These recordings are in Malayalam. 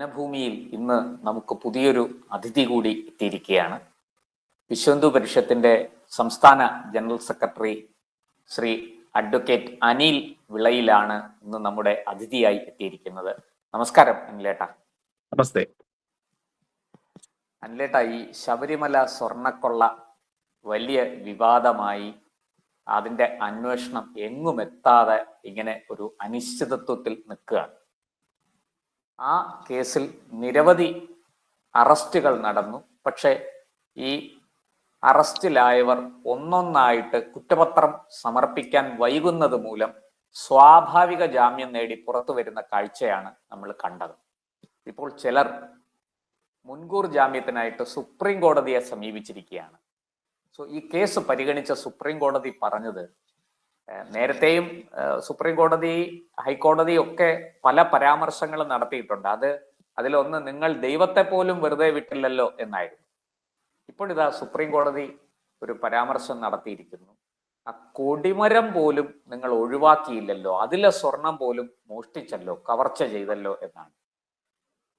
ജനഭൂമിയിൽ ഇന്ന് നമുക്ക് പുതിയൊരു അതിഥി കൂടി എത്തിയിരിക്കുകയാണ്. വിശ്വന്തു പരിഷത്തിന്റെ സംസ്ഥാന general secretary Shri advocate Anil വിളയിലാണ് ഇന്ന് നമ്മുടെ അതിഥിയായി എത്തിയിരിക്കുന്നത്. നമസ്കാരം അനിലേട്ട. നമസ്തേ. അനിലേട്ട ഈ ശബരിമല സ്വർണക്കൊള്ള വലിയ വിവാദമായി അതിന്റെ അന്വേഷണം എങ്ങും എത്താതെ ഇങ്ങനെ ഒരു അനിശ്ചിതത്വത്തിൽ നിൽക്കുകയാണ്. ആ കേസിൽ നിരവധി അറസ്റ്റുകൾ നടന്നു. പക്ഷേ ഈ അറസ്റ്റിലായവർ ഒന്നൊന്നായിട്ട് കുറ്റപത്രം സമർപ്പിക്കാൻ വൈകുന്നത് മൂലം സ്വാഭാവിക ജാമ്യം നേടി പുറത്തു വരുന്ന കാഴ്ചയാണ് നമ്മൾ കണ്ടത്. ഇപ്പോൾ ചിലർ മുൻകൂർ ജാമ്യത്തിനായിട്ട് സുപ്രീം കോടതിയെ സമീപിച്ചിരിക്കുകയാണ്. സോ ഈ കേസ് പരിഗണിച്ച സുപ്രീം കോടതി പറഞ്ഞത് നേരത്തെയും സുപ്രീം കോടതി ഹൈക്കോടതി ഒക്കെ പല പരാമർശങ്ങളും നടത്തിയിട്ടുണ്ട്. അത് അതിലൊന്ന് നിങ്ങൾ ദൈവത്തെ പോലും വെറുതെ വിട്ടില്ലല്ലോ എന്നായിരുന്നു. ഇപ്പോഴിതാ സുപ്രീം കോടതി ഒരു പരാമർശം നടത്തിയിരിക്കുന്നു. ആ കൊടിമരം പോലും നിങ്ങൾ ഒഴിവാക്കിയില്ലല്ലോ. അതിലെ സ്വർണം പോലും മോഷ്ടിച്ചല്ലോ കവർച്ച ചെയ്തല്ലോ എന്നാണ്.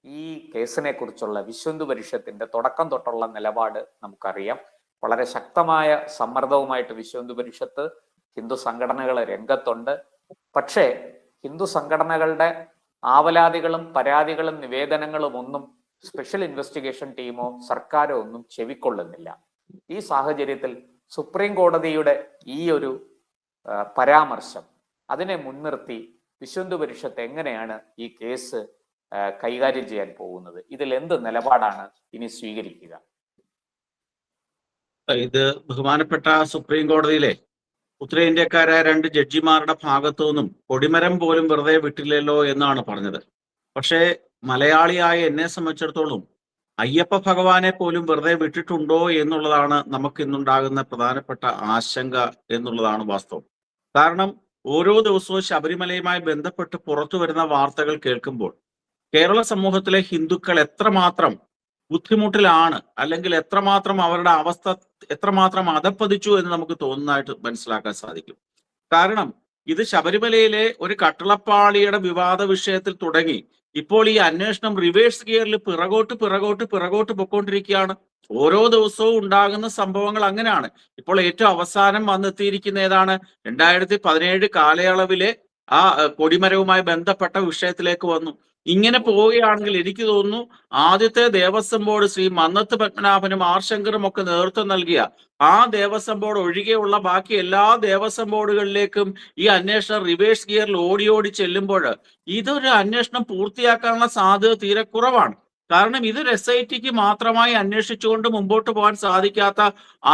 ഈ കേസിനെ കുറിച്ചുള്ള വിശ്വന്തു പരിഷത്തിന്റെ തുടക്കം തൊട്ടുള്ള നിലപാട് നമുക്കറിയാം. വളരെ ശക്തമായ സമ്മർദ്ദവുമായിട്ട് വിശ്വന്തു പരിഷത്ത് ഹിന്ദു സംഘടനകൾ രംഗത്തുണ്ട്. പക്ഷേ ഹിന്ദു സംഘടനകളുടെ ആവലാതികളും പരാതികളും നിവേദനങ്ങളും ഒന്നും സ്പെഷ്യൽ ഇൻവെസ്റ്റിഗേഷൻ ടീമോ സർക്കാരോ ഒന്നും ചെവിക്കൊള്ളുന്നില്ല. ഈ സാഹചര്യത്തിൽ സുപ്രീം കോടതിയുടെ ഈ ഒരു പരാമർശം അതിനെ മുൻനിർത്തി വിശ്വന്തു പരിഷത്ത് എങ്ങനെയാണ് ഈ കേസ് കൈകാര്യം ചെയ്യാൻ പോകുന്നത്? ഇതിൽ എന്ത് നിലപാടാണ് ഇനി സ്വീകരിക്കുക? ഇത് ബഹുമാനപ്പെട്ട സുപ്രീം കോടതിയിലെ ഉത്തരേന്ത്യക്കാരായ രണ്ട് ജഡ്ജിമാരുടെ ഭാഗത്തു നിന്നും കൊടിമരം പോലും വെറുതെ വിട്ടില്ലല്ലോ എന്നാണ് പറഞ്ഞത്. പക്ഷേ മലയാളിയായ എന്നെ സംബന്ധിച്ചിടത്തോളം അയ്യപ്പ ഭഗവാനെ പോലും വെറുതെ വിട്ടിട്ടുണ്ടോ എന്നുള്ളതാണ് നമുക്ക് ഇന്നുണ്ടാകുന്ന പ്രധാനപ്പെട്ട ആശങ്ക എന്നുള്ളതാണ് വാസ്തവം. കാരണം ഓരോ ദിവസവും ശബരിമലയുമായി ബന്ധപ്പെട്ട് പുറത്തു വരുന്ന വാർത്തകൾ കേൾക്കുമ്പോൾ കേരള സമൂഹത്തിലെ ഹിന്ദുക്കൾ എത്രമാത്രം ബുദ്ധിമുട്ടിലാണ്. അല്ലെങ്കിൽ എത്രമാത്രം അവരുടെ അവസ്ഥ എത്രമാത്രം അതപ്പതിച്ചു എന്ന് നമുക്ക് തോന്നുന്നതായിട്ട് മനസ്സിലാക്കാൻ സാധിക്കും. കാരണം ഇത് ശബരിമലയിലെ ഒരു കട്ടളപ്പാളിയുടെ വിവാദ വിഷയത്തിൽ തുടങ്ങി. ഇപ്പോൾ ഈ അന്വേഷണം റിവേഴ്സ് ഗിയറിൽ പിറകോട്ട് പിറകോട്ട് പിറകോട്ട് പൊക്കോണ്ടിരിക്കുകയാണ് ഓരോ ദിവസവും ഉണ്ടാകുന്ന സംഭവങ്ങൾ അങ്ങനെയാണ്. ഇപ്പോൾ ഏറ്റവും അവസാനം വന്നെത്തിയിരിക്കുന്ന ഏതാണ്? രണ്ടായിരത്തി പതിനേഴ് കാലയളവിലെ ആ കൊടിമരവുമായി ബന്ധപ്പെട്ട വിഷയത്തിലേക്ക് വന്നു. ഇങ്ങനെ പോവുകയാണെങ്കിൽ എനിക്ക് തോന്നുന്നു ആദ്യത്തെ ദേവസ്വം ബോർഡ് ശ്രീ മന്നത്ത് പത്മനാഭനും ആർ ശങ്കറും ഒക്കെ നേതൃത്വം നൽകിയ ആ ദേവസ്വം ബോർഡ് ഒഴികെയുള്ള ബാക്കി എല്ലാ ദേവസ്വം ബോർഡുകളിലേക്കും ഈ അന്വേഷണം റിവേഴ്സ് ഗിയറിൽ ഓടി ഓടി ചെല്ലുമ്പോൾ ഇതൊരു അന്വേഷണം പൂർത്തിയാക്കാനുള്ള സാധ്യത തീരെ കുറവാണ്. കാരണം ഇത് എസ് ഐ ടിക്ക് മാത്രമായി അന്വേഷിച്ചുകൊണ്ട് മുമ്പോട്ട് പോകാൻ സാധിക്കാത്ത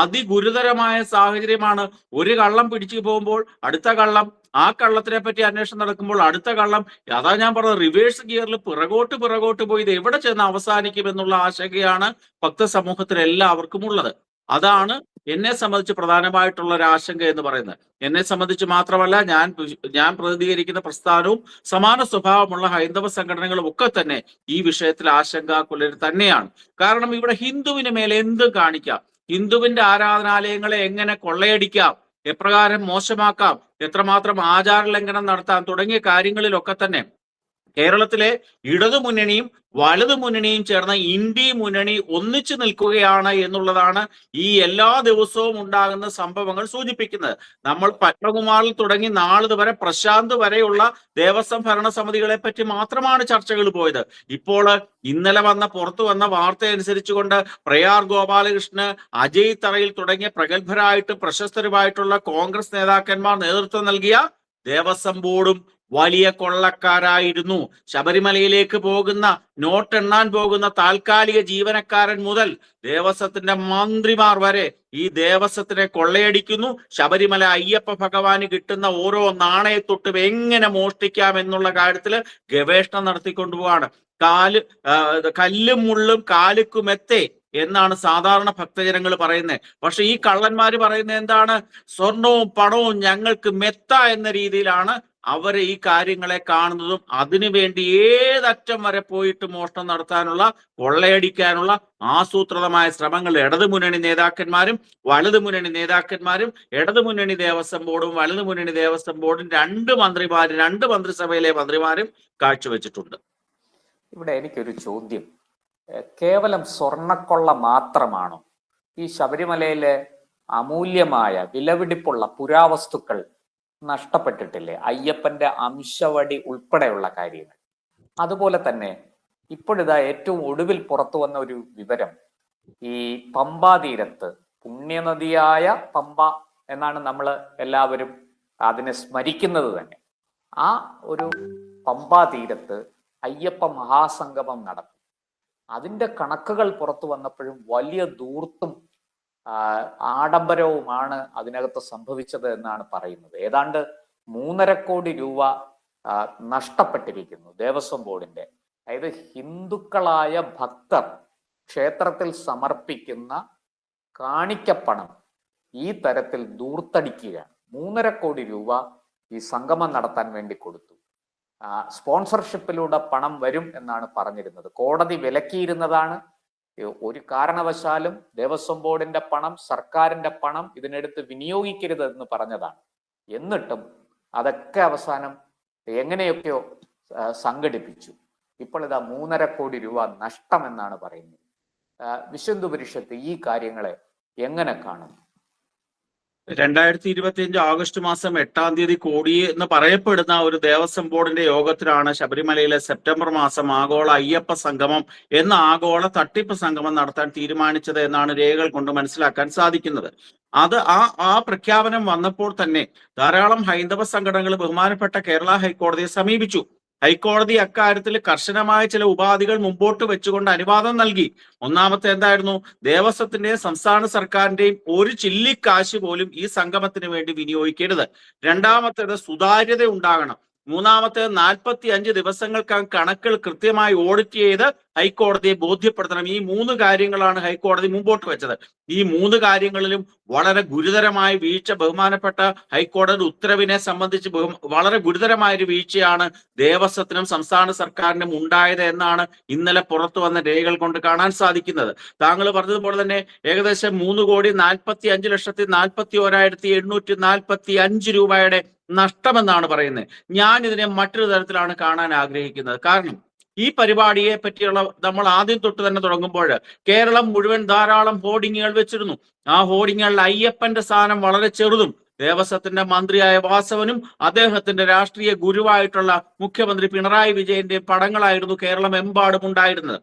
അതിഗുരുതരമായ സാഹചര്യമാണ്. ഒരു കള്ളം പിടിച്ചു പോകുമ്പോൾ അടുത്ത കള്ളം ആ കള്ളത്തിനെ പറ്റി അന്വേഷണം നടക്കുമ്പോൾ അടുത്ത കള്ളം. അതാ ഞാൻ പറഞ്ഞത് റിവേഴ്സ് ഗിയറിൽ പിറകോട്ട് പിറകോട്ട് പോയി ഇത് എവിടെ ചെന്ന് അവസാനിക്കും എന്നുള്ള ആശങ്കയാണ് ഭക്തസമൂഹത്തിൽ എല്ലാവർക്കും ഉള്ളത്. അതാണ് എന്നെ സംബന്ധിച്ച് പ്രധാനമായിട്ടുള്ള ഒരു ആശങ്ക എന്ന് പറയുന്നത്. എന്നെ സംബന്ധിച്ച് മാത്രമല്ല ഞാൻ ഞാൻ പ്രതിനിധീകരിക്കുന്ന പ്രസ്ഥാനവും സമാന സ്വഭാവമുള്ള ഹൈന്ദവ സംഘടനകളും ഒക്കെ തന്നെ ഈ വിഷയത്തിൽ ആശങ്കാക്കുള്ളവർ തന്നെയാണ്. കാരണം ഇവിടെ ഹിന്ദുവിന് മേലെ എന്തും കാണിക്കാം? ഹിന്ദുവിന്റെ ആരാധനാലയങ്ങളെ എങ്ങനെ കൊള്ളയടിക്കാം? എപ്രകാരം മോശമാക്കാം? എത്രമാത്രം ആചാര ലംഘനം നടത്താം തുടങ്ങിയ കാര്യങ്ങളിലൊക്കെ തന്നെ കേരളത്തിലെ ഇടതു മുന്നണിയും വലതു മുന്നണിയും ചേർന്ന ഇന്ത്യ മുന്നണി ഒന്നിച്ചു നിൽക്കുകയാണ് എന്നുള്ളതാണ് ഈ എല്ലാ ദിവസവും ഉണ്ടാകുന്ന സംഭവങ്ങൾ സൂചിപ്പിക്കുന്നത്. നമ്മൾ പത്മകുമാറിൽ തുടങ്ങി നാളിത് വരെ പ്രശാന്ത് വരെയുള്ള ദേവസ്വം ഭരണ സമിതികളെ പറ്റി മാത്രമാണ് ചർച്ചകൾ പോയത്. ഇപ്പോൾ ഇന്നലെ വന്ന പുറത്തു വന്ന വാർത്ത അനുസരിച്ചുകൊണ്ട് പ്രയാർ ഗോപാലകൃഷ്ണന് അജയ് തറയിൽ തുടങ്ങിയ പ്രഗത്ഭരായിട്ട് പ്രശസ്തരുമായിട്ടുള്ള കോൺഗ്രസ് നേതാക്കന്മാർ നേതൃത്വം നൽകിയ ദേവസ്വം ബോർഡും വലിയ കൊള്ളക്കാരായിരുന്നു. ശബരിമലയിലേക്ക് പോകുന്ന നോട്ടെണ്ണാൻ പോകുന്ന താൽക്കാലിക ജീവനക്കാരൻ മുതൽ ദേവസ്വത്തിന്റെ മന്ത്രിമാർ വരെ ഈ ദേവസ്വത്തിനെ കൊള്ളയടിക്കുന്നു. ശബരിമല അയ്യപ്പ ഭഗവാന് കിട്ടുന്ന ഓരോ നാണയത്തൊട്ടും എങ്ങനെ മോഷ്ടിക്കാം എന്നുള്ള കാര്യത്തിൽ ഗവേഷണം നടത്തിക്കൊണ്ടുപോവാണ് കാൽ കല്ലും മുള്ളും കാലുക്കുമെത്തേ എന്നാണ് സാധാരണ ഭക്തജനങ്ങൾ പറയുന്നത്. പക്ഷെ ഈ കള്ളന്മാര് പറയുന്നത് എന്താണ്? സ്വർണവും പണവും ഞങ്ങൾക്ക് മെത്ത എന്ന രീതിയിലാണ് അവർ ഈ കാര്യങ്ങളെ കാണുന്നതും അതിനുവേണ്ടി ഏതറ്റം വരെ പോയിട്ട് മോഷണം നടത്താനുള്ള കൊള്ളയടിക്കാനുള്ള ആസൂത്രിതമായ ശ്രമങ്ങൾ ഇടതുമുന്നണി നേതാക്കന്മാരും വലതുമുന്നണി നേതാക്കന്മാരും ഇടതുമുന്നണി ദേവസ്വം ബോർഡും വലതുമുന്നണി ദേവസ്വം ബോർഡും രണ്ട് മന്ത്രിമാരും രണ്ട് മന്ത്രിസഭയിലെ മന്ത്രിമാരും കാഴ്ചവെച്ചിട്ടുണ്ട്. ഇവിടെ എനിക്കൊരു ചോദ്യം. കേവലം സ്വർണക്കൊള്ള മാത്രമാണോ? ഈ ശബരിമലയിലെ അമൂല്യമായ വിലപിടിപ്പുള്ള പുരാവസ്തുക്കൾ നഷ്ടപ്പെട്ടിട്ടില്ലേ? അയ്യപ്പന്റെ അംശവടി ഉൾപ്പെടെയുള്ള കാര്യങ്ങൾ. അതുപോലെ തന്നെ ഇപ്പോഴിതാ ഏറ്റവും ഒടുവിൽ പുറത്തു വന്ന ഒരു വിവരം ഈ പമ്പാ തീരത്ത് പുണ്യനദിയായ പമ്പ എന്നാണ് നമ്മൾ എല്ലാവരും അതിനെ സ്മരിക്കുന്നത് തന്നെ. ആ ഒരു പമ്പാ തീരത്ത് അയ്യപ്പ മഹാസംഗമം നടക്കും. അതിന്റെ കണക്കുകൾ പുറത്തു വന്നപ്പോഴും വലിയ ദൂർത്തും ആഡംബരവുമാണ് അതിനകത്ത് സംഭവിച്ചത് എന്നാണ് പറയുന്നത്. ഏതാണ്ട് മൂന്നര കോടി രൂപ നഷ്ടപ്പെട്ടിരിക്കുന്നു ദേവസ്വം ബോർഡിന്റെ അതായത് ഹിന്ദുക്കളായ ഭക്തർ ക്ഷേത്രത്തിൽ സമർപ്പിക്കുന്ന കാണിക്കപ്പണം ഈ തരത്തിൽ ദൂർത്തടിക്കുകയാണ്. മൂന്നര കോടി രൂപ ഈ സംഗമം നടത്താൻ വേണ്ടി കൊടുത്തു. സ്പോൺസർഷിപ്പിലൂടെ പണം വരും എന്നാണ് പറഞ്ഞിരുന്നത്. കോടതി വിലക്കിയിരുന്നതാണ്. ഒരു കാരണവശാലും ദേവസ്വം ബോർഡിന്റെ പണം സർക്കാരിന്റെ പണം ഇതിനെടുത്ത് വിനിയോഗിക്കരുത് എന്ന് പറഞ്ഞതാണ്. എന്നിട്ടും അതൊക്കെ അവസാനം എങ്ങനെയൊക്കെയോ സംഘടിപ്പിച്ചു. ഇപ്പോൾ ഇതാ മൂന്നര കോടി രൂപ നഷ്ടമെന്നാണ് പറയുന്നത്. വിശുദ്ധ ഈ കാര്യങ്ങളെ എങ്ങനെ കാണുന്നു രണ്ടായിരത്തി ഇരുപത്തി അഞ്ച് ആഗസ്റ്റ് മാസം എട്ടാം തീയതി കൂടി എന്ന് പറയപ്പെടുന്ന ഒരു ദേവസ്വം ബോർഡിന്റെ യോഗത്തിലാണ് ശബരിമലയിലെ സെപ്റ്റംബർ മാസം ആഗോള അയ്യപ്പ സംഗമം എന്ന ആഗോള തട്ടിപ്പ് സംഗമം നടത്താൻ തീരുമാനിച്ചത് എന്നാണ് രേഖകൾ കൊണ്ട് മനസ്സിലാക്കാൻ സാധിക്കുന്നത്. അത് ആ ആ പ്രഖ്യാപനം വന്നപ്പോൾ തന്നെ ധാരാളം ഹൈന്ദവ സംഘടനകൾ ബഹുമാനപ്പെട്ട കേരള ഹൈക്കോടതിയെ സമീപിച്ചു. ഹൈക്കോടതി അക്കാര്യത്തിൽ കർശനമായ ചില ഉപാധികൾ മുമ്പോട്ട് വെച്ചുകൊണ്ട് അനുവാദം നൽകി. ഒന്നാമത്തെ എന്തായിരുന്നു? ദേവസ്വത്തിന്റെയും സംസ്ഥാന സർക്കാരിന്റെയും ഒരു ചില്ലിക്കാശ് പോലും ഈ സംഗമത്തിന് വേണ്ടി വിനിയോഗിക്കരുത്. രണ്ടാമത്തേത് സുതാര്യത ഉണ്ടാകണം. മൂന്നാമത്തേത് നാൽപ്പത്തി അഞ്ച് ദിവസങ്ങൾക്കകം കണക്കുകൾ കൃത്യമായി ഓഡിറ്റ് ചെയ്ത് ഹൈക്കോടതിയെ ബോധ്യപ്പെടുത്തണം. ഈ മൂന്ന് കാര്യങ്ങളാണ് ഹൈക്കോടതി മുമ്പോട്ട് വെച്ചത്. ഈ മൂന്ന് കാര്യങ്ങളിലും വളരെ ഗുരുതരമായ വീഴ്ച ബഹുമാനപ്പെട്ട ഹൈക്കോടതി ഉത്തരവിനെ സംബന്ധിച്ച് വളരെ ഗുരുതരമായ ഒരു വീഴ്ചയാണ് ദേവസ്വത്തിനും സംസ്ഥാന സർക്കാരിനും ഉണ്ടായത് എന്നാണ് ഇന്നലെ പുറത്തു വന്ന രേഖകൾ കൊണ്ട് കാണാൻ സാധിക്കുന്നത്. താങ്കൾ പറഞ്ഞതുപോലെ തന്നെ ഏകദേശം മൂന്ന് കോടി നാൽപ്പത്തി അഞ്ച് ലക്ഷത്തി നാൽപ്പത്തി ഒരായിരത്തി എണ്ണൂറ്റി നാൽപ്പത്തി അഞ്ച് രൂപയുടെ നഷ്ടമെന്നാണ് പറയുന്നത്. ഞാൻ ഇതിനെ മറ്റൊരു തരത്തിലാണ് കാണാൻ ആഗ്രഹിക്കുന്നത്. കാരണം ഈ പരിപാടിയെ പറ്റിയുള്ള നമ്മൾ ആദ്യം തൊട്ട് തന്നെ തുടങ്ങുമ്പോൾ കേരളം മുഴുവൻ ധാരാളം ഹോർഡിങ്ങുകൾ വെച്ചിരുന്നു. ആ ഹോർഡിങ്ങുകളിൽ അയ്യപ്പന്റെ സ്ഥാനം വളരെ ചെറുതും ദേവസ്വത്തിന്റെ മന്ത്രിയായ വാസവനും അദ്ദേഹത്തിന്റെ രാഷ്ട്രീയ ഗുരുവായിട്ടുള്ള മുഖ്യമന്ത്രി പിണറായി വിജയന്റെ പടങ്ങളായിരുന്നു കേരളം എമ്പാടും ഉണ്ടായിരുന്നത്.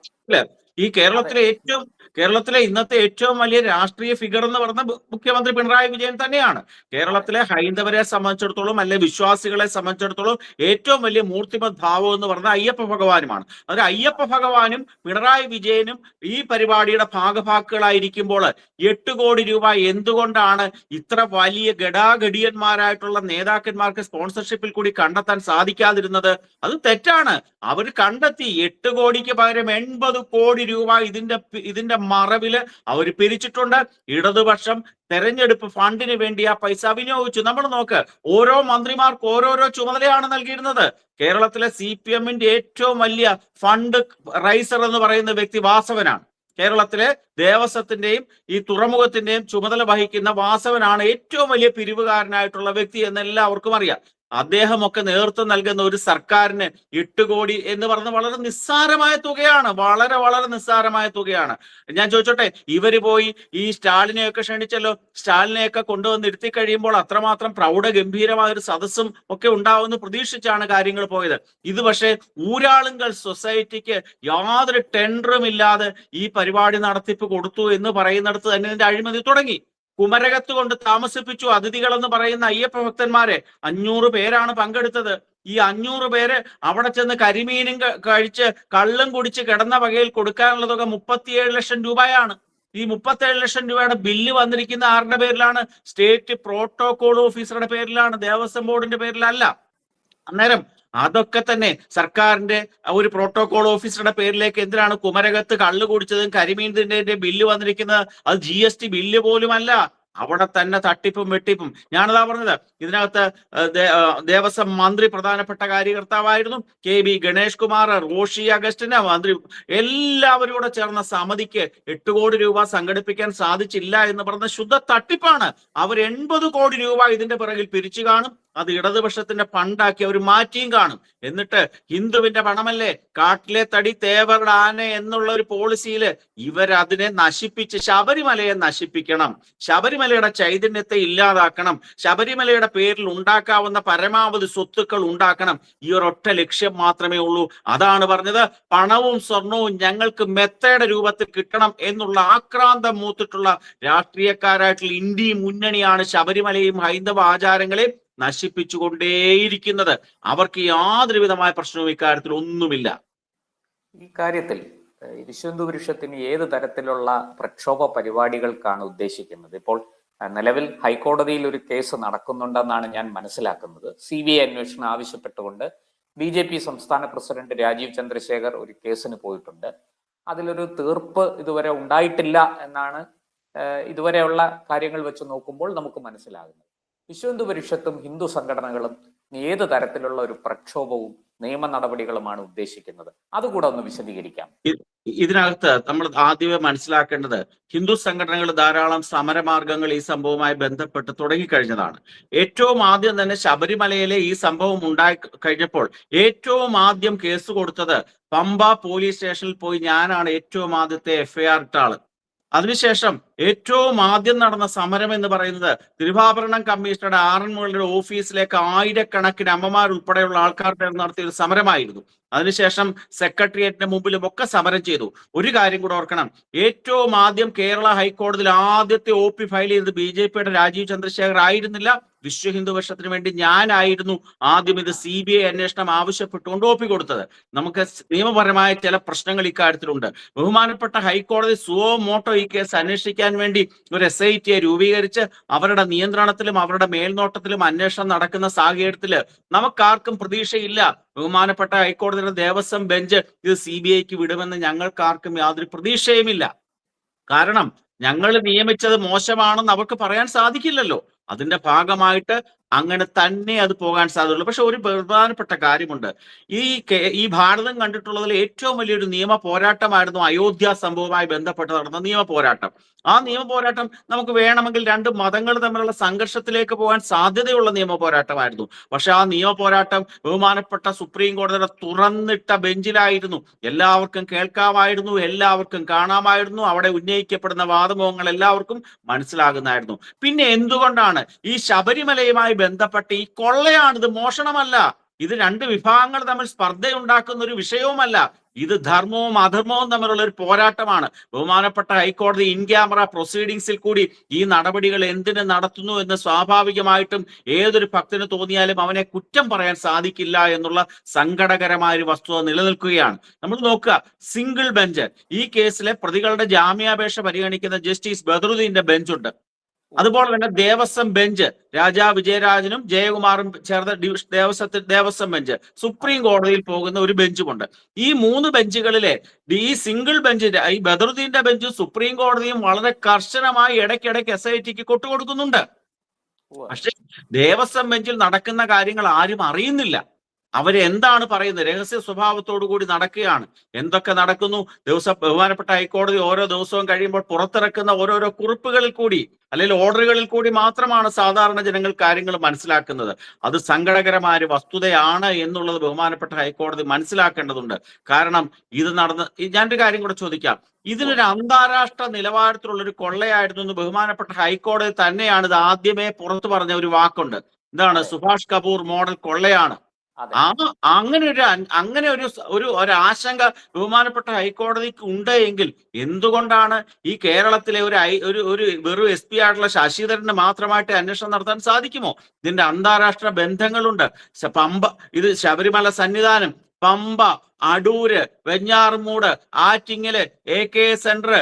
അല്ലേ? ഈ കേരളത്തിലെ ഏറ്റവും കേരളത്തിലെ ഇന്നത്തെ ഏറ്റവും വലിയ രാഷ്ട്രീയ ഫിഗർ എന്ന് പറഞ്ഞ മുഖ്യമന്ത്രി പിണറായി വിജയൻ തന്നെയാണ്. കേരളത്തിലെ ഹൈന്ദവരെ സംബന്ധിച്ചിടത്തോളം അല്ലെ വിശ്വാസികളെ സംബന്ധിച്ചിടത്തോളം ഏറ്റവും വലിയ മൂർത്തിമത് ഭാവം എന്ന് പറഞ്ഞ അയ്യപ്പ ഭഗവാനുമാണ്. അതായത് അയ്യപ്പ ഭഗവാനും പിണറായി വിജയനും ഈ പരിപാടിയുടെ ഭാഗഭാക്കുകളായിരിക്കുമ്പോൾ എട്ട് കോടി രൂപ എന്തുകൊണ്ടാണ് ഇത്ര വലിയ ഗഡാഗഡിയന്മാരായിട്ടുള്ള നേതാക്കന്മാർക്ക് സ്പോൺസർഷിപ്പിൽ കൂടി കണ്ടെത്താൻ സാധിക്കാതിരുന്നത്? അത് തെറ്റാണ്. അവർ കണ്ടെത്തി. എട്ട് കോടിക്ക് പകരം എൺപത് കോടി രൂപ ഇതിന്റെ ഇതിന്റെ മറവിൽ അവർ പിരിച്ചിട്ടുണ്ട്. ഇടതുപക്ഷം തെരഞ്ഞെടുപ്പ് ഫണ്ടിന് വേണ്ടി ആ പൈസ വിനിയോഗിച്ചു. നമ്മൾ നോക്ക് ഓരോ മന്ത്രിമാർക്ക് ഓരോരോ ചുമതലയാണ് നൽകിയിരുന്നത്. കേരളത്തിലെ സി പി എമ്മിന്റെ ഏറ്റവും വലിയ ഫണ്ട് റൈസർ എന്ന് പറയുന്ന വ്യക്തി വാസവനാണ്. കേരളത്തിലെ ദേവസ്വത്തിന്റെയും ഈ തുറമുഖത്തിന്റെയും ചുമതല വഹിക്കുന്ന വാസവനാണ് ഏറ്റവും വലിയ പിരിവുകാരനായിട്ടുള്ള വ്യക്തി എന്ന് എല്ലാവർക്കും അറിയാം. അദ്ദേഹമൊക്കെ നേതൃത്വം നൽകുന്ന ഒരു സർക്കാരിന് എട്ട് കോടി എന്ന് പറഞ്ഞ വളരെ നിസ്സാരമായ തുകയാണ് വളരെ വളരെ നിസ്സാരമായ തുകയാണ്. ഞാൻ ചോദിച്ചോട്ടെ ഇവർ പോയി ഈ സ്റ്റാലിനെയൊക്കെ ക്ഷണിച്ചല്ലോ സ്റ്റാലിനെയൊക്കെ കൊണ്ടുവന്ന് ഇരുത്തി കഴിയുമ്പോൾ അത്രമാത്രം പ്രൗഢ ഗംഭീരമായ ഒരു സദസ്സും ഒക്കെ ഉണ്ടാവുമെന്ന് പ്രതീക്ഷിച്ചാണ് കാര്യങ്ങൾ പോയത്. ഇത് പക്ഷേ ഊരാളുങ്കൽ സൊസൈറ്റിക്ക് യാതൊരു ടെൻഡറും ഇല്ലാതെ ഈ പരിപാടി നടത്തിപ്പ് കൊടുത്തു എന്ന് പറയുന്നിടത്ത് തന്നെ ഇതിന്റെ അഴിമതി തുടങ്ങി. കുമരകത്ത് കൊണ്ട് താമസിപ്പിച്ചു അതിഥികളെന്ന് പറയുന്ന അയ്യപ്പ ഭക്തന്മാരെ അഞ്ഞൂറ് പേരാണ് പങ്കെടുത്തത്. ഈ അഞ്ഞൂറ് പേര് അവിടെ ചെന്ന് കരിമീനും കഴിച്ച് കള്ളും കുടിച്ച് കിടന്ന വകയിൽ കൊടുക്കാനുള്ള തുക മുപ്പത്തിയേഴ് ലക്ഷം രൂപയാണ്. ഈ മുപ്പത്തേഴ് ലക്ഷം രൂപയുടെ ബില്ല് വന്നിരിക്കുന്ന ആരുടെ പേരിലാണ്? സ്റ്റേറ്റ് പ്രോട്ടോകോൾ ഓഫീസറുടെ പേരിലാണ് ദേവസ്വം ബോർഡിന്റെ പേരിലല്ല. അന്നേരം അതൊക്കെ തന്നെ സർക്കാരിന്റെ ഒരു പ്രോട്ടോകോൾ ഓഫീസറുടെ പേരിലേക്ക് എന്തിനാണ് കുമരകത്ത് കള്ളു കുടിച്ചതും കരിമീൻ തിന്നതിന്റെ ബില്ല് വന്നിരിക്കുന്നത്? അത് ജി എസ് ടി ബില്ല് പോലുമല്ല. അവിടെ തന്നെ തട്ടിപ്പും വെട്ടിപ്പും. ഞാനതാ പറഞ്ഞത്. ഇതിനകത്ത് ദേവസ്വം മന്ത്രി പ്രധാനപ്പെട്ട കാര്യകർത്താവായിരുന്നു കെ ബി ഗണേഷ് കുമാർ റോഷി അഗസ്റ്റിന് മന്ത്രി. എല്ലാവരും കൂടെ ചേർന്ന സമിതിക്ക് എട്ട് കോടി രൂപ സംഘടിപ്പിക്കാൻ സാധിച്ചില്ല എന്ന് പറഞ്ഞ ശുദ്ധ തട്ടിപ്പാണ്. അവർ എൺപത് കോടി രൂപ ഇതിന്റെ പിറകിൽ പിരിച്ചു കാണും. അത് ഇടതുപക്ഷത്തിന്റെ പണ്ടാക്കി അവർ മാറ്റിയും കാണും. എന്നിട്ട് ഹിന്ദുവിന്റെ പണമല്ലേ? കാട്ടിലെ തടി തേവരുടെ ആന എന്നുള്ള ഒരു പോളിസിയിൽ ഇവരതിനെ നശിപ്പിച്ച് ശബരിമലയെ നശിപ്പിക്കണം. ശബരിമലയുടെ ചൈതന്യത്തെ ഇല്ലാതാക്കണം. ശബരിമലയുടെ പേരിൽ ഉണ്ടാക്കാവുന്ന പരമാവധി സ്വത്തുക്കൾ ഉണ്ടാക്കണം. ഈ ഒരൊറ്റ ലക്ഷ്യം മാത്രമേ ഉള്ളൂ. അതാണ് പറഞ്ഞത്. പണവും സ്വർണവും ഞങ്ങൾക്ക് മെത്തയുടെ രൂപത്തിൽ കിട്ടണം എന്നുള്ള ആക്രാന്തം മൂത്തിട്ടുള്ള രാഷ്ട്രീയക്കാരായിട്ടുള്ള ഇന്ത്യയും മുന്നണിയാണ് ശബരിമലയും ഹൈന്ദവ ആചാരങ്ങളെയും നശിപ്പിച്ചുകൊണ്ടേയിരിക്കുന്നത്. അവർക്ക് യാതൊരു വിധമായ പ്രശ്നവും ഇക്കാര്യത്തിൽ ഒന്നുമില്ല. ഈ കാര്യത്തിൽ ഏഹ്, വൃക്ഷത്തിന് ഏത് തരത്തിലുള്ള പ്രക്ഷോഭ പരിപാടികൾക്കാണ് ഉദ്ദേശിക്കുന്നത്? ഇപ്പോൾ നിലവിൽ ഹൈക്കോടതിയിൽ ഒരു കേസ് നടക്കുന്നുണ്ടെന്നാണ് ഞാൻ മനസ്സിലാക്കുന്നത്. സി ബി ഐ അന്വേഷണം ആവശ്യപ്പെട്ടുകൊണ്ട് ബി ജെ പി സംസ്ഥാന പ്രസിഡന്റ് രാജീവ് ചന്ദ്രശേഖർ ഒരു കേസിന് പോയിട്ടുണ്ട്. അതിലൊരു തീർപ്പ് ഇതുവരെ ഉണ്ടായിട്ടില്ല എന്നാണ് ഇതുവരെയുള്ള കാര്യങ്ങൾ വെച്ച് നോക്കുമ്പോൾ നമുക്ക് മനസ്സിലാകുന്നത്. വിശ്വന്തു പരിഷത്തും ഹിന്ദു സംഘടനകളും ഏത് തരത്തിലുള്ള ഒരു പ്രക്ഷോഭവും നിയമ നടപടികളുമാണ് ഉദ്ദേശിക്കുന്നത്? അതുകൂടെ ഒന്ന് വിശദീകരിക്കാം. ഇതിനകത്ത് നമ്മൾ ആദ്യമേ മനസ്സിലാക്കേണ്ടത് ഹിന്ദു സംഘടനകൾ ധാരാളം സമരമാർഗങ്ങൾ ഈ സംഭവവുമായി ബന്ധപ്പെട്ട് തുടങ്ങിക്കഴിഞ്ഞതാണ്. ഏറ്റവും ആദ്യം തന്നെ ശബരിമലയിലെ ഈ സംഭവം ഉണ്ടായി കഴിഞ്ഞപ്പോൾ ഏറ്റവും ആദ്യം കേസ് കൊടുത്തത് പമ്പ പോലീസ് സ്റ്റേഷനിൽ പോയി ഞാനാണ് ഏറ്റവും ആദ്യത്തെ എഫ്ഐആർ ഇട്ട ആൾ. അതിനുശേഷം ഏറ്റവും ആദ്യം നടന്ന സമരം എന്ന് പറയുന്നത് തിരുവാഭരണം കമ്മീഷണറുടെ ആറന്മുളയുടെ ഓഫീസിലേക്ക് ആയിരക്കണക്കിന് അമ്മമാർ ഉൾപ്പെടെയുള്ള ആൾക്കാരുടെ നടത്തിയ ഒരു സമരമായിരുന്നു. അതിനുശേഷം സെക്രട്ടേറിയറ്റിന്റെ മുമ്പിലും ഒക്കെ സമരം ചെയ്തു. ഒരു കാര്യം കൂടെ ഓർക്കണം. ഏറ്റവും ആദ്യം കേരള ഹൈക്കോടതിയിൽ ആദ്യത്തെ ഒ ഫയൽ ചെയ്തത് ബി രാജീവ് ചന്ദ്രശേഖർ ആയിരുന്നില്ല. വിശ്വ ഹിന്ദു വേണ്ടി ഞാനായിരുന്നു ആദ്യം ഇത് സി ബി ഐ അന്വേഷണം ആവശ്യപ്പെട്ടുകൊണ്ട് ഒപ്പിക്കൊടുത്തത്. നമുക്ക് നിയമപരമായ ചില പ്രശ്നങ്ങൾ ഇക്കാര്യത്തിലുണ്ട്. ബഹുമാനപ്പെട്ട ഹൈക്കോടതി സുവോ മോട്ടോ ഈ കേസ് അന്വേഷിക്കാൻ വേണ്ടി ഒരു എസ് ഐ ടിയെ രൂപീകരിച്ച് അവരുടെ നിയന്ത്രണത്തിലും അവരുടെ മേൽനോട്ടത്തിലും അന്വേഷണം നടക്കുന്ന സാഹചര്യത്തിൽ നമുക്കാർക്കും പ്രതീക്ഷയില്ല. ബഹുമാനപ്പെട്ട ഹൈക്കോടതിയുടെ ദേവസ്വം ബെഞ്ച് ഇത് സി ബി ഐക്ക് വിടുമെന്ന് ഞങ്ങൾക്കാർക്കും യാതൊരു പ്രതീക്ഷയുമില്ല. കാരണം ഞങ്ങൾ നിയമിച്ചത് മോശമാണെന്ന് അവർക്ക് പറയാൻ സാധിക്കില്ലല്ലോ. അതിന്റെ ഭാഗമായിട്ട് അങ്ങനെ തന്നെ അത് പോകാൻ സാധ്യതയുള്ളൂ. പക്ഷെ ഒരു പ്രധാനപ്പെട്ട കാര്യമുണ്ട്. ഈ ഈ ഭാരതം കണ്ടിട്ടുള്ളതിൽ ഏറ്റവും വലിയൊരു നിയമ പോരാട്ടമായിരുന്നു അയോധ്യ സംഭവവുമായി ബന്ധപ്പെട്ട് നടന്ന നിയമ പോരാട്ടം. ആ നിയമ പോരാട്ടം നമുക്ക് വേണമെങ്കിൽ രണ്ട് മതങ്ങൾ തമ്മിലുള്ള സംഘർഷത്തിലേക്ക് പോകാൻ സാധ്യതയുള്ള നിയമ പോരാട്ടമായിരുന്നു. പക്ഷെ ആ നിയമ പോരാട്ടം ബഹുമാനപ്പെട്ട സുപ്രീം കോടതിയുടെ തുറന്നിട്ട ബെഞ്ചിലായിരുന്നു. എല്ലാവർക്കും കേൾക്കാമായിരുന്നു എല്ലാവർക്കും കാണാമായിരുന്നു അവിടെ ഉന്നയിക്കപ്പെടുന്ന വാദമുഖങ്ങൾ എല്ലാവർക്കും മനസ്സിലാകുന്നായിരുന്നു പിന്നെ എന്തുകൊണ്ടാണ് ഈ ശബരിമലയുമായി ബന്ധപ്പെട്ട് ഈ കൊള്ളയാണ് ഇത് മോഷണമല്ല. ഇത് രണ്ട് വിഭാഗങ്ങൾ തമ്മിൽ സ്പർദ്ധയുണ്ടാക്കുന്ന ഒരു വിഷയവുമല്ല. ഇത് ധർമ്മവും അധർമ്മവും തമ്മിലുള്ള ഒരു പോരാട്ടമാണ്. ബഹുമാനപ്പെട്ട ഹൈക്കോടതി ഇൻ ക്യാമറ പ്രൊസീഡിങ്സിൽ കൂടി ഈ നടപടികൾ എന്തിനു നടത്തുന്നു എന്ന് സ്വാഭാവികമായിട്ടും ഏതൊരു ഭക്തന് തോന്നിയാലും അവനെ കുറ്റം പറയാൻ സാധിക്കില്ല എന്നുള്ള സങ്കടകരമായ ഒരു വസ്തുത നിലനിൽക്കുകയാണ്. നമ്മൾ നോക്കുക സിംഗിൾ ബെഞ്ച് ഈ കേസിലെ പ്രതികളുടെ ജാമ്യാപേക്ഷ പരിഗണിക്കുന്ന ജസ്റ്റിസ് ബദറുദ്ദീന്റെ ബെഞ്ചുണ്ട് അതുപോലെ തന്നെ ദേവസ്വം ബെഞ്ച് രാജാ വിജയരാജനും ജയകുമാറും ചേർന്ന ദേവസ്വത്തിൽ ദേവസ്വം ബെഞ്ച് സുപ്രീം കോടതിയിൽ പോകുന്ന ഒരു ബെഞ്ചുമുണ്ട്. ഈ മൂന്ന് ബെഞ്ചുകളിലെ ഈ സിംഗിൾ ബെഞ്ചിന്റെ ഈ ബദറുദ്ദീന്റെ ബെഞ്ച് സുപ്രീം കോടതിയും വളരെ കർശനമായി ഇടയ്ക്കിടയ്ക്ക് എസ് ഐ ടിക്ക് കൊട്ടുകൊടുക്കുന്നുണ്ട്. പക്ഷെ ദേവസ്വം ബെഞ്ചിൽ നടക്കുന്ന കാര്യങ്ങൾ ആരും അറിയുന്നില്ല. അവരെന്താണ് പറയുന്നത്? രഹസ്യ സ്വഭാവത്തോടു കൂടി നടക്കുകയാണ്. എന്തൊക്കെ നടക്കുന്നു? ദിവസം ബഹുമാനപ്പെട്ട ഹൈക്കോടതി ഓരോ ദിവസവും കഴിയുമ്പോൾ പുറത്തിറക്കുന്ന ഓരോരോ കുറിപ്പുകളിൽ കൂടി അല്ലെങ്കിൽ ഓർഡറുകളിൽ കൂടി മാത്രമാണ് സാധാരണ ജനങ്ങൾ കാര്യങ്ങൾ മനസ്സിലാക്കുന്നത്. അത് സങ്കടകരമായ ഒരു വസ്തുതയാണ് എന്നുള്ളത് ബഹുമാനപ്പെട്ട ഹൈക്കോടതി മനസ്സിലാക്കേണ്ടതുണ്ട്. കാരണം ഇത് നടന്ന് ഞാനൊരു കാര്യം കൂടെ ചോദിക്കാം. ഇതിനൊരു അന്താരാഷ്ട്ര നിലവാരത്തിലുള്ള ഒരു കൊള്ളയായിരുന്നു എന്ന് ബഹുമാനപ്പെട്ട ഹൈക്കോടതി തന്നെയാണ് ഇത് ആദ്യമേ പുറത്തു പറഞ്ഞ ഒരു വാക്കുണ്ട്. എന്താണ് സുഭാഷ് കപൂർ മോഡൽ കൊള്ളയാണ്. ആ അങ്ങനെ ഒരു അങ്ങനെ ഒരു ഒരു ആശങ്ക ബഹുമാനപ്പെട്ട ഹൈക്കോടതിക്ക് ഉണ്ട് എങ്കിൽ എന്തുകൊണ്ടാണ് ഈ കേരളത്തിലെ ഒരു ഒരു ഒരു വെറും എസ് പി ആയിട്ടുള്ള ശശിധരന് മാത്രമായിട്ട് അന്വേഷണം നടത്താൻ സാധിക്കുമോ? ഇതിന്റെ അന്താരാഷ്ട്ര ബന്ധങ്ങളുണ്ട്. പമ്പ ഇത് Sabarimala Sannidhanam Pampa Adoor Venjaramoodu Attingal A K centre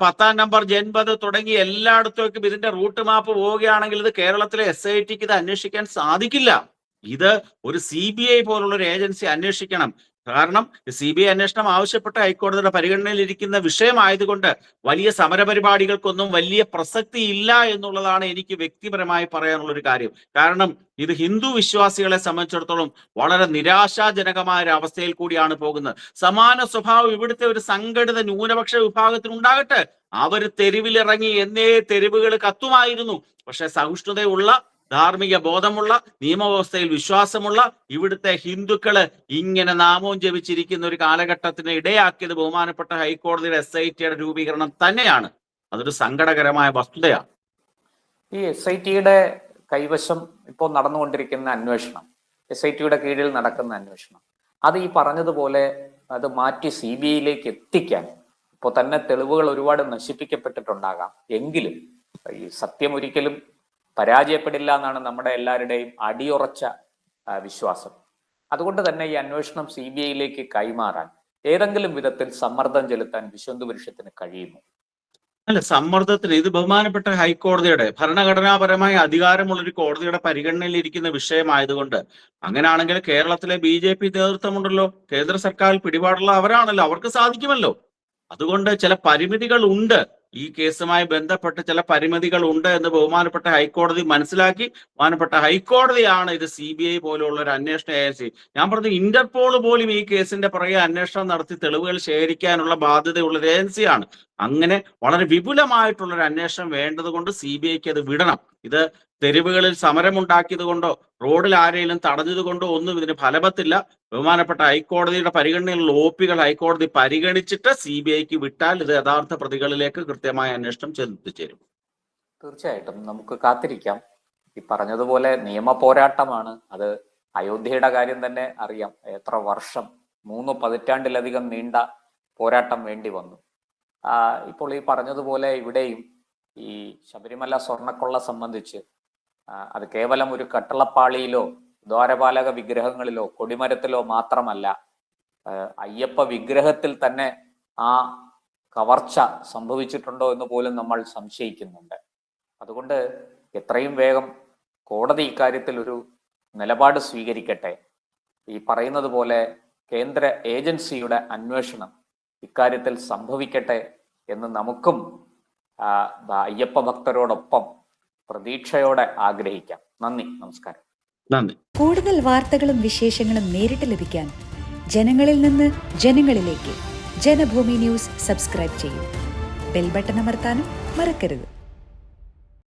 പത്താം നമ്പർ ജൻപത് തുടങ്ങി എല്ലായിടത്തേക്കും ഇതിന്റെ റൂട്ട് മാപ്പ് പോവുകയാണെങ്കിൽ ഇത് കേരളത്തിലെ എസ് ഐ ടിക്ക് ഇത് അന്വേഷിക്കാൻ സാധിക്കില്ല. ഇത് ഒരു സി ബി ഐ പോലുള്ള ഒരു ഏജൻസി അന്വേഷിക്കണം. കാരണം സി ബി ഐ അന്വേഷണം ആവശ്യപ്പെട്ട ഹൈക്കോടതിയുടെ പരിഗണനയിലിരിക്കുന്ന വിഷയമായതുകൊണ്ട് വലിയ സമരപരിപാടികൾക്കൊന്നും വലിയ പ്രസക്തി ഇല്ല എന്നുള്ളതാണ് എനിക്ക് വ്യക്തിപരമായി പറയാനുള്ള ഒരു കാര്യം. കാരണം ഇത് ഹിന്ദു വിശ്വാസികളെ സംബന്ധിച്ചിടത്തോളം വളരെ നിരാശാജനകമായ ഒരു അവസ്ഥയിൽ കൂടിയാണ് പോകുന്നത്. സമാന സ്വഭാവം ഇവിടുത്തെ ഒരു സംഘടിത ന്യൂനപക്ഷ വിഭാഗത്തിനുണ്ടാകട്ടെ. അവർ തെരുവിലിറങ്ങി എന്നേ തെരുവുകൾ കത്തുമായിരുന്നു. പക്ഷെ സഹിഷ്ണുതയുള്ള ധാർമ്മിക ബോധമുള്ള നിയമവ്യവസ്ഥയിൽ വിശ്വാസമുള്ള ഇവിടുത്തെ ഹിന്ദുക്കൾ ഇങ്ങനെ നാമവും ജപിച്ചിരിക്കുന്ന ഒരു കാലഘട്ടത്തിന് ഇടയാക്കിയത് ബഹുമാനപ്പെട്ട ഹൈക്കോടതിയുടെ എസ് ഐ ടിയുടെ രൂപീകരണം തന്നെയാണ്. അതൊരു സങ്കടകരമായ വസ്തുതയാണ്. ഈ എസ് ഐ ടിയുടെ കൈവശം ഇപ്പോൾ നടന്നുകൊണ്ടിരിക്കുന്ന അന്വേഷണം എസ് ഐ ടിയുടെ കീഴിൽ നടക്കുന്ന അന്വേഷണം അത് ഈ പറഞ്ഞതുപോലെ അത് മാറ്റി സി ബി ഐയിലേക്ക് എത്തിക്കാൻ ഇപ്പോൾ തന്നെ തെളിവുകൾ ഒരുപാട് നശിപ്പിക്കപ്പെട്ടിട്ടുണ്ടാകാം. എങ്കിലും ഈ സത്യം ഒരിക്കലും പരാജയപ്പെടില്ല എന്നാണ് നമ്മുടെ എല്ലാവരുടെയും അടിയുറച്ച വിശ്വാസം. അതുകൊണ്ട് തന്നെ ഈ അന്വേഷണം സി ബി ഐയിലേക്ക് കൈമാറാൻ ഏതെങ്കിലും വിധത്തിൽ സമ്മർദ്ദം ചെലുത്താൻ വിശ്വന്ത് പുരുഷത്തിന് കഴിയുമോ? അല്ല സമ്മർദ്ദത്തിന് ഇത് ബഹുമാനപ്പെട്ട ഹൈക്കോടതിയുടെ ഭരണഘടനാപരമായ അധികാരമുള്ള ഒരു കോടതിയുടെ പരിഗണനയിൽ ഇരിക്കുന്ന വിഷയമായതുകൊണ്ട് അങ്ങനെയാണെങ്കിൽ കേരളത്തിലെ ബി ജെ പി നേതൃത്വമുണ്ടല്ലോ കേന്ദ്ര സർക്കാരിൽ പിടിപാടുള്ള അവരാണല്ലോ അവർക്ക് സാധിക്കുമല്ലോ. അതുകൊണ്ട് ചില പരിമിതികൾ ഉണ്ട്. ഈ കേസുമായി ബന്ധപ്പെട്ട് ചില പരിമിതികൾ ഉണ്ട് എന്ന് ബഹുമാനപ്പെട്ട ഹൈക്കോടതി മനസ്സിലാക്കി. ബഹുമാനപ്പെട്ട ഹൈക്കോടതിയാണ് ഇത് സി ബി ഐ പോലുള്ള ഒരു അന്വേഷണ ഏജൻസി. ഞാൻ പറഞ്ഞു ഇന്റർപോൾ പോലും ഈ കേസിന്റെ പുറകെ അന്വേഷണം നടത്തി തെളിവുകൾ ശേഖരിക്കാനുള്ള ബാധ്യതയുള്ള ഒരു ഏജൻസിയാണ്. അങ്ങനെ വളരെ വിപുലമായിട്ടുള്ള ഒരു അന്വേഷണം വേണ്ടതുകൊണ്ട് സി ബി ഐക്ക് അത് വിടണം. ഇത് തെരുവുകളിൽ സമരമുണ്ടാക്കിയത് കൊണ്ടോ റോഡിൽ ആരെങ്കിലും തടഞ്ഞത് കൊണ്ടോ ഒന്നും ഇതിന് ഫലവത്തില്ല. ബഹുമാനപ്പെട്ട ഹൈക്കോടതിയുടെ പരിഗണനയിലുള്ള ഒപ്പികൾ ഹൈക്കോടതി പരിഗണിച്ചിട്ട് സി ബി ഐക്ക് വിട്ടാൽ ഇത് യഥാർത്ഥ പ്രതികളിലേക്ക് കൃത്യമായ അന്വേഷണം ചെന്നെത്തിച്ചേരും. തീർച്ചയായിട്ടും. നമുക്ക് കാത്തിരിക്കാം. ഈ പറഞ്ഞതുപോലെ നിയമ പോരാട്ടമാണ്. അത് അയോധ്യയുടെ കാര്യം തന്നെ അറിയാം. എത്ര വർഷം മൂന്ന് പതിറ്റാണ്ടിലധികം നീണ്ട പോരാട്ടം വേണ്ടി വന്നു. ഇപ്പോൾ ഈ പറഞ്ഞതുപോലെ ഇവിടെയും ഈ ശബരിമല സ്വർണക്കൊള്ള സംബന്ധിച്ച് അത് കേവലം ഒരു കട്ടളപ്പാളിയിലോ ദ്വാരപാലക വിഗ്രഹങ്ങളിലോ കൊടിമരത്തിലോ മാത്രമല്ല അയ്യപ്പ വിഗ്രഹത്തിൽ തന്നെ ആ കവർച്ച സംഭവിച്ചിട്ടുണ്ടോ എന്ന് പോലും നമ്മൾ സംശയിക്കുന്നുണ്ട്. അതുകൊണ്ട് എത്രയും വേഗം കോടതി ഇക്കാര്യത്തിൽ ഒരു നിലപാട് സ്വീകരിക്കട്ടെ. ഈ പറയുന്നത് പോലെ കേന്ദ്ര ഏജൻസിയുടെ അന്വേഷണം ഇക്കാര്യത്തിൽ സംഭവിക്കട്ടെ എന്ന് നമുക്കും അയ്യപ്പ ഭക്തരോടൊപ്പം പ്രതീക്ഷയോടെ ആഗ്രഹിക്കാം. നന്ദി നമസ്കാരം. നന്ദി. കൂടുതൽ വാർത്തകളും വിശേഷങ്ങളും നേരിട്ട് ലഭിക്കാൻ ജനങ്ങളിൽ നിന്ന് ജനങ്ങളിലേക്ക് ജനഭൂമി ന്യൂസ് സബ്സ്ക്രൈബ് ചെയ്യൂ. ബെൽബട്ടൺ അമർത്താനും മറക്കരുത്.